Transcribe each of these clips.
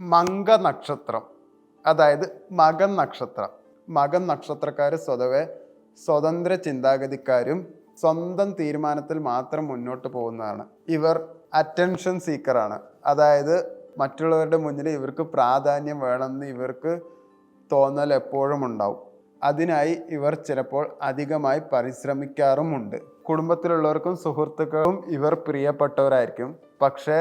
മങ്ക നക്ഷത്രം അതായത് മകൻ നക്ഷത്രം. മകൻ നക്ഷത്രക്കാർ സ്വതവേ സ്വതന്ത്ര ചിന്താഗതിക്കാരും സ്വന്തം തീരുമാനത്തിൽ മാത്രം മുന്നോട്ട് പോകുന്നതാണ്. ഇവർ അറ്റൻഷൻ സീക്കറാണ് അതായത് മറ്റുള്ളവരുടെ മുന്നിൽ ഇവർക്ക് പ്രാധാന്യം വേണമെന്ന് ഇവർക്ക് തോന്നൽ എപ്പോഴും ഉണ്ടാവും. അതിനായി ഇവർ ചിലപ്പോൾ അധികമായി പരിശ്രമിക്കാറുമുണ്ട്. കുടുംബത്തിലുള്ളവർക്കും സുഹൃത്തുക്കളും ഇവർ പ്രിയപ്പെട്ടവരായിരിക്കും. പക്ഷേ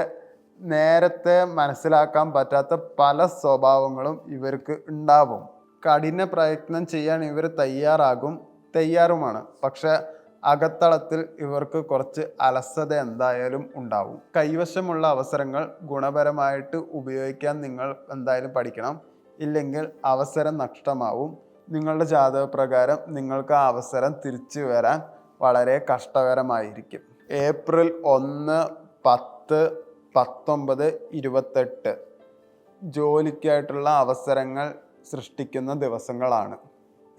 നേരത്തെ മനസ്സിലാക്കാൻ പറ്റാത്ത പല സ്വഭാവങ്ങളും ഇവർക്ക് ഉണ്ടാവും. കഠിന പ്രയത്നം ചെയ്യാൻ ഇവർ തയ്യാറാകും തയ്യാറുമാണ്. പക്ഷെ അകത്തളത്തിൽ ഇവർക്ക് കുറച്ച് അലസത എന്തായാലും ഉണ്ടാവും. കൈവശമുള്ള അവസരങ്ങൾ ഗുണപരമായിട്ട് ഉപയോഗിക്കാൻ നിങ്ങൾ എന്തായാലും പഠിക്കണം. ഇല്ലെങ്കിൽ അവസരം നഷ്ടമാവും. നിങ്ങളുടെ ജാതകപ്രകാരം നിങ്ങൾക്ക് ആ അവസരം തിരിച്ചു വരാൻ വളരെ കഷ്ടകരമായിരിക്കും. ഏപ്രിൽ ഒന്ന് പത്ത് പത്തൊമ്പത് ഇരുപത്തെട്ട്. ജോലിക്കായിട്ടുള്ള അവസരങ്ങൾ സൃഷ്ടിക്കുന്ന ദിവസങ്ങളാണ്.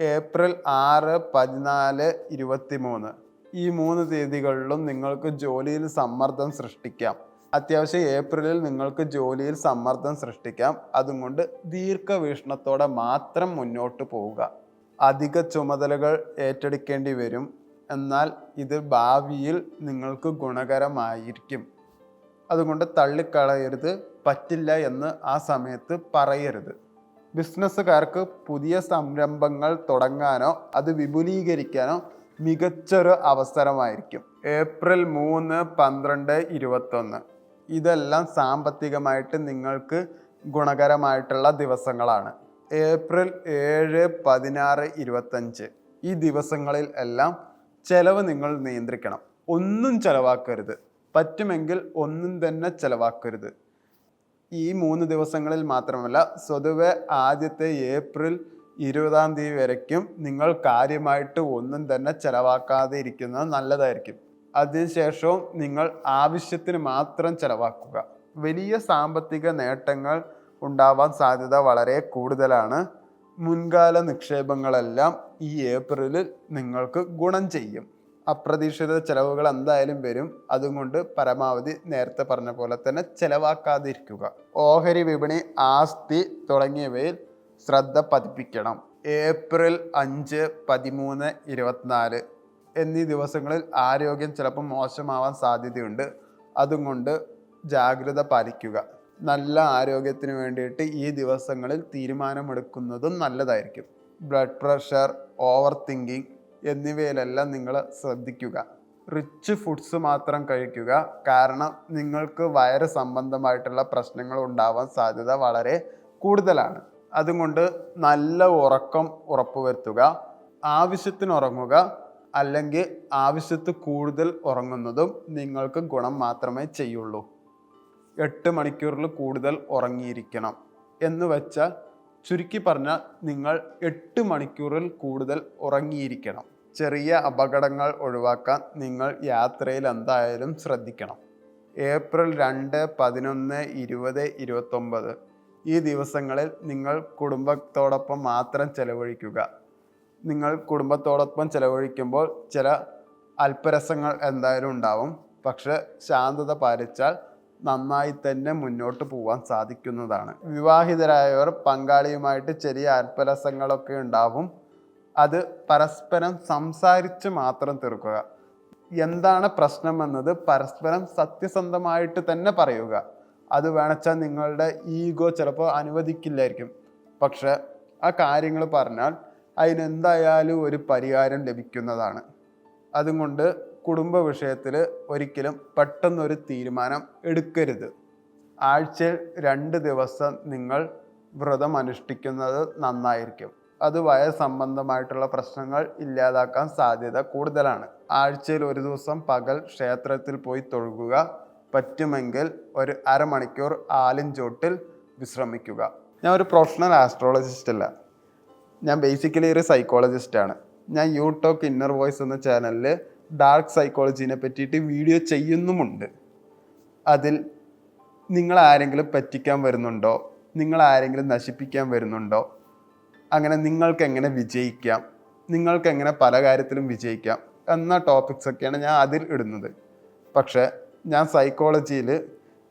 ഏപ്രിൽ ആറ് പതിനാല് ഇരുപത്തി മൂന്ന് ഈ മൂന്ന് തീയതികളിലും നിങ്ങൾക്ക് ജോലിയിൽ സമ്മർദ്ദം സൃഷ്ടിക്കാം. അത്യാവശ്യം ഏപ്രിലിൽ നിങ്ങൾക്ക് ജോലിയിൽ സമ്മർദ്ദം സൃഷ്ടിക്കാം. അതുകൊണ്ട് ദീർഘവീക്ഷണത്തോടെ മാത്രം മുന്നോട്ട് പോവുക. അധിക ചുമതലകൾ ഏറ്റെടുക്കേണ്ടി വരും. എന്നാൽ ഇത് ഭാവിയിൽ നിങ്ങൾക്ക് ഗുണകരമായിരിക്കും. അതുകൊണ്ട് തള്ളിക്കളയരുത് പറ്റില്ല എന്ന് ആ സമയത്ത് പറയരുത്. ബിസിനസ്സുകാർക്ക് പുതിയ സംരംഭങ്ങൾ തുടങ്ങാനോ അത് വിപുലീകരിക്കാനോ മികച്ചൊരു അവസരമായിരിക്കും. ഏപ്രിൽ മൂന്ന് പന്ത്രണ്ട് ഇരുപത്തൊന്ന്. ഇതെല്ലാം സാമ്പത്തികമായിട്ട് നിങ്ങൾക്ക് ഗുണകരമായിട്ടുള്ള ദിവസങ്ങളാണ്. ഏപ്രിൽ ഏഴ് പതിനാറ് ഇരുപത്തഞ്ച്. ഈ ദിവസങ്ങളിൽ എല്ലാം ചെലവ് നിങ്ങൾ നിയന്ത്രിക്കണം. ഒന്നും ചെലവാക്കരുത്. പറ്റുമെങ്കിൽ ഒന്നും തന്നെ ചിലവാക്കരുത്. ഈ മൂന്ന് ദിവസങ്ങളിൽ മാത്രമല്ല സ്വതുവെ ആദ്യത്തെ ഏപ്രിൽ ഇരുപതാം തീയതി വരയ്ക്കും. നിങ്ങൾ കാര്യമായിട്ട് ഒന്നും തന്നെ ചിലവാക്കാതെ ഇരിക്കുന്നത് നല്ലതായിരിക്കും. അതിനുശേഷവും നിങ്ങൾ ആവശ്യത്തിന് മാത്രം ചിലവാക്കുക. വലിയ സാമ്പത്തിക നേട്ടങ്ങൾ ഉണ്ടാവാൻ സാധ്യത വളരെ കൂടുതലാണ്. മുൻകാല നിക്ഷേപങ്ങളെല്ലാം ഈ ഏപ്രിലിൽ നിങ്ങൾക്ക് ഗുണം ചെയ്യും. അപ്രതീക്ഷിത ചെലവുകൾ എന്തായാലും വരും. അതുകൊണ്ട് പരമാവധി നേരത്തെ പറഞ്ഞ പോലെ തന്നെ ചെലവാക്കാതിരിക്കുക. ഓഹരി വിപണി ആസ്തി തുടങ്ങിയവയിൽ ശ്രദ്ധ പതിപ്പിക്കണം. ഏപ്രിൽ അഞ്ച് പതിമൂന്ന് ഇരുപത്തിനാല് എന്നീ ദിവസങ്ങളിൽ ആരോഗ്യം ചിലപ്പോൾ മോശമാവാൻ സാധ്യതയുണ്ട്. അതുകൊണ്ട് ജാഗ്രത പാലിക്കുക. നല്ല ആരോഗ്യത്തിന് വേണ്ടിയിട്ട് ഈ ദിവസങ്ങളിൽ തീരുമാനമെടുക്കുന്നതും നല്ലതായിരിക്കും. ബ്ലഡ് പ്രഷർ ഓവർ തിങ്കിങ് എന്നിവയിലെല്ലാം നിങ്ങൾ ശ്രദ്ധിക്കുക. റിച്ച് ഫുഡ്സ് മാത്രം കഴിക്കുക. കാരണം നിങ്ങൾക്ക് വയറ് സംബന്ധമായിട്ടുള്ള പ്രശ്നങ്ങൾ ഉണ്ടാവാൻ സാധ്യത വളരെ കൂടുതലാണ്. അതുകൊണ്ട് നല്ല ഉറക്കം ഉറപ്പുവരുത്തുക. ആവശ്യത്തിന് ഉറങ്ങുക. അല്ലെങ്കിൽ ആവശ്യത്ത് കൂടുതൽ ഉറങ്ങുന്നതും നിങ്ങൾക്ക് ഗുണം മാത്രമേ ചെയ്യുള്ളൂ. എട്ട് മണിക്കൂറിൽ കൂടുതൽ ഉറങ്ങിയിരിക്കണം. എന്ന് വെച്ചാൽ ചുരുക്കി പറഞ്ഞാൽ നിങ്ങൾ എട്ട് മണിക്കൂറിൽ കൂടുതൽ ഉറങ്ങിയിരിക്കണം. ചെറിയ അപകടങ്ങൾ ഒഴിവാക്കാൻ നിങ്ങൾ യാത്രയിൽ എന്തായാലും ശ്രദ്ധിക്കണം. ഏപ്രിൽ രണ്ട് പതിനൊന്ന് ഇരുപത് ഇരുപത്തൊമ്പത്. ഈ ദിവസങ്ങളിൽ നിങ്ങൾ കുടുംബത്തോടൊപ്പം മാത്രം ചെലവഴിക്കുക. നിങ്ങൾ കുടുംബത്തോടൊപ്പം ചെലവഴിക്കുമ്പോൾ ചില അല്പരസങ്ങൾ എന്തായാലും ഉണ്ടാവും. പക്ഷെ ശാന്തത പാലിച്ചാൽ നന്നായി തന്നെ മുന്നോട്ട് പോകാൻ സാധിക്കുന്നതാണ്. വിവാഹിതരായവർ പങ്കാളിയുമായിട്ട് ചെറിയ അല്പരസങ്ങളൊക്കെ ഉണ്ടാവും. അത് പരസ്പരം സംസാരിച്ച് മാത്രം തീർക്കുക. എന്താണ് പ്രശ്നം പ്രശ്നമെന്നത് പരസ്പരം സത്യസന്ധമായിട്ട് തന്നെ പറയുക. അത് വേണച്ചാൽ നിങ്ങളുടെ ഈഗോ ചിലപ്പോൾ അനുവദിക്കില്ലായിരിക്കും. പക്ഷെ ആ കാര്യങ്ങൾ പറഞ്ഞാൽ അതിനെന്തായാലും ഒരു പരിഹാരം ലഭിക്കുന്നതാണ്. അതുകൊണ്ട് കുടുംബ വിഷയത്തിൽ ഒരിക്കലും പെട്ടെന്നൊരു തീരുമാനം എടുക്കരുത്. ആഴ്ചയിൽ രണ്ട് ദിവസം നിങ്ങൾ വ്രതം അനുഷ്ഠിക്കുന്നത് നന്നായിരിക്കും. അത് വയർ സംബന്ധമായിട്ടുള്ള പ്രശ്നങ്ങൾ ഇല്ലാതാക്കാൻ സാധ്യത കൂടുതലാണ്. ആഴ്ചയിൽ ഒരു ദിവസം പകൽ ക്ഷേത്രത്തിൽ പോയി തൊഴുകുക പറ്റുമെങ്കിൽ ഒരു അരമണിക്കൂർ ആലിൻ ചോട്ടിൽ വിശ്രമിക്കുക. ഞാൻ ഒരു പ്രൊഫഷണൽ ആസ്ട്രോളജിസ്റ്റ് അല്ല. ഞാൻ ബേസിക്കലി ഒരു സൈക്കോളജിസ്റ്റാണ് ഞാൻ യൂട്യൂബ് ഇന്നർ വോയിസ് എന്ന ചാനലിൽ ഡാർക്ക് സൈക്കോളജീനെ പറ്റിയിട്ട് വീഡിയോ ചെയ്യുന്നുമുണ്ട്. അതിൽ നിങ്ങൾ ആരെങ്കിലും പറ്റിക്കാൻ വരുന്നുണ്ടോ? നിങ്ങൾ ആരെങ്കിലും നശിപ്പിക്കാൻ വരുന്നുണ്ടോ? അങ്ങനെ നിങ്ങൾക്ക് എങ്ങനെ വിജയിക്കാം? നിങ്ങൾക്ക് എങ്ങനെ പല കാര്യത്തിലും വിജയിക്കാം? എന്ന ടോപ്പിക്സ് ഒക്കെയാണ് ഞാൻ അതിൽ ഇടുന്നത്. പക്ഷേ ഞാൻ സൈക്കോളജിയിൽ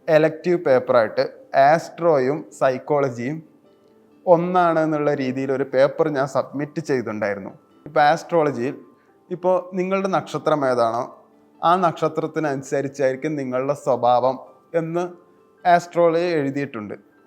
എലക്റ്റീവ് പേപ്പറായിട്ട് ആസ്ട്രോയും സൈക്കോളജിയും ഒന്നാണ് എന്നുള്ള രീതിയിൽ ഒരു പേപ്പർ ഞാൻ സബ്മിറ്റ് ചെയ്തിട്ടുണ്ടായിരുന്നു. ഇപ്പോൾ ആസ്ട്രോളജിയിൽ ഇപ്പോൾ നിങ്ങളുടെ നക്ഷത്രം ഏതാണോ ആ നക്ഷത്രത്തിനനുസരിച്ചായിരിക്കും നിങ്ങളുടെ സ്വഭാവം എന്ന് ആസ്ട്രോളജി എഴുതിയിട്ടുണ്ട്.